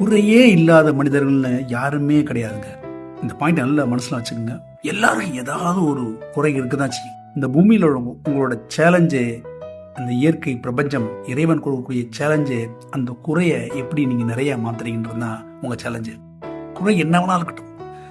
குறையே இல்லாத மனிதர்கள்னு யாருமே கிடையாதுங்க. இந்த பாயிண்ட் நல்லா மனசுல வச்சுக்கோங்க. எல்லாரும் ஏதாவது ஒரு குறை இருக்குதான் செய்யும். இந்த பூமியில் உள்ள உங்களோட சேலஞ்சு அந்த இயற்கை பிரபஞ்சம் இறைவன் கொடுக்கக்கூடிய சேலஞ்சு அந்த குறைய எப்படி நீங்க நிறைய மாத்துறீங்கன்றது தான் உங்க சேலஞ்சு குறை என்ன வேணாலும் இருக்கட்டும்.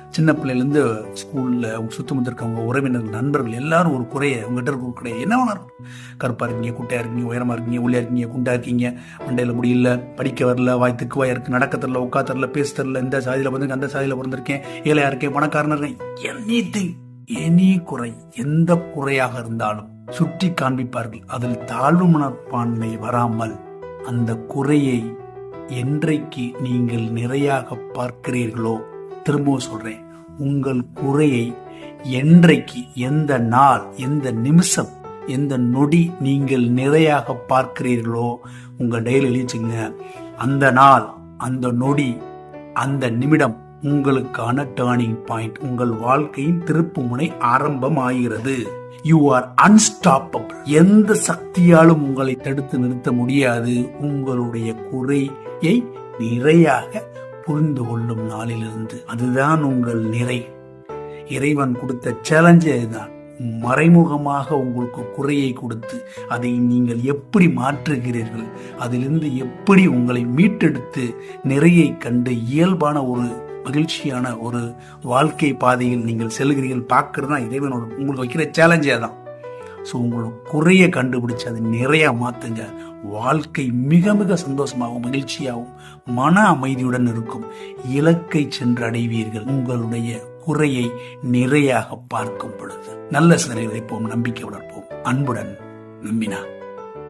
சின்ன பிள்ளையிலேருந்து ஸ்கூலில் அவங்க சுத்தமுத்த இருக்கவங்க உறவினர்கள் நண்பர்கள் எல்லாரும் ஒரு குறையை உங்ககிட்ட இருக்கிற குறையை என்ன வேணா இருக்கட்டும் கருப்பாக இருக்கீங்க குட்டையாக இருக்கீங்க உயரமாக இருக்கீங்க ஒல்லியாக இருக்கீங்க குண்டாக இருக்கீங்க மண்டையில் முடியல படிக்க வரல வாய் திக்குவாயா இருக்கு நடக்க தரல உட்கா தரல பேச தரல இந்த சாதியில் பிறந்திருக்கேன் அந்த சாதியில் பிறந்திருக்கேன் ஏழையாக இருக்கேன் பணக்காரனா இருக்கேன் எனி திங் எனி குறை எந்த குறையாக இருந்தாலும் சுற்றி காண்பிப்பார்கள். அதில் தாழ்வு மனப்பான்மை வராமல் அந்த குறையை என்றைக்கு நீங்கள் நிறையாக பார்க்கிறீர்களோ திரும்பவும் சொல்றேன். உங்கள் குறையை என்றைக்கு எந்த நாள் எந்த நிமிஷம் எந்த நொடி நீங்கள் நிறையாக பார்க்கிறீர்களோ உங்கள் டெய்லி எழுதிச்சுங்க. அந்த நாள் அந்த நொடி அந்த நிமிடம் உங்களுக்கான டேர்னிங் பாயிண்ட் உங்கள் வாழ்க்கையின் திருப்பு முனை ஆரம்பம் ஆகிறது யூ ஆர் அன்ஸ்டாப்பபிள் எந்த சக்தியாலும் உங்களை தடுத்து நிறுத்த முடியாது. உங்களுடைய குறையை நிறையாக புரிந்து கொள்ளும் நாளிலிருந்து அதுதான் உங்கள் நிறை. இறைவன் கொடுத்த சேலஞ்சே தான் மறைமுகமாக உங்களுக்கு குறையை கொடுத்து அதை நீங்கள் எப்படி மாற்றுகிறீர்கள்? அதிலிருந்து எப்படி உங்களை மீட்டெடுத்து நிறையை கண்டு இயல்பான ஒரு மகிழ்ச்சியான ஒரு வாழ்க்கை பாதையில் நீங்கள் செல்கிறீர்கள் பார்க்கறது தான் இறைவனோட உங்களுக்கு வைக்கிற சேலஞ்சே தான் ஸோ உங்களோட குறைய கண்டுபிடிச்சு அதை நிறையா மாத்துங்க. வாழ்க்கை மிக மிக சந்தோஷமாகவும் மகிழ்ச்சியாகவும் மன அமைதியுடன் இருக்கும். இலக்கை சென்று அடைவீர்கள். உங்களுடைய குறையை நிறையாக பார்க்கும் பொழுது. நல்ல சிந்தனை வைப்போம் நம்பிக்கை வளர்ப்போம். அன்புடன் நம்பினா.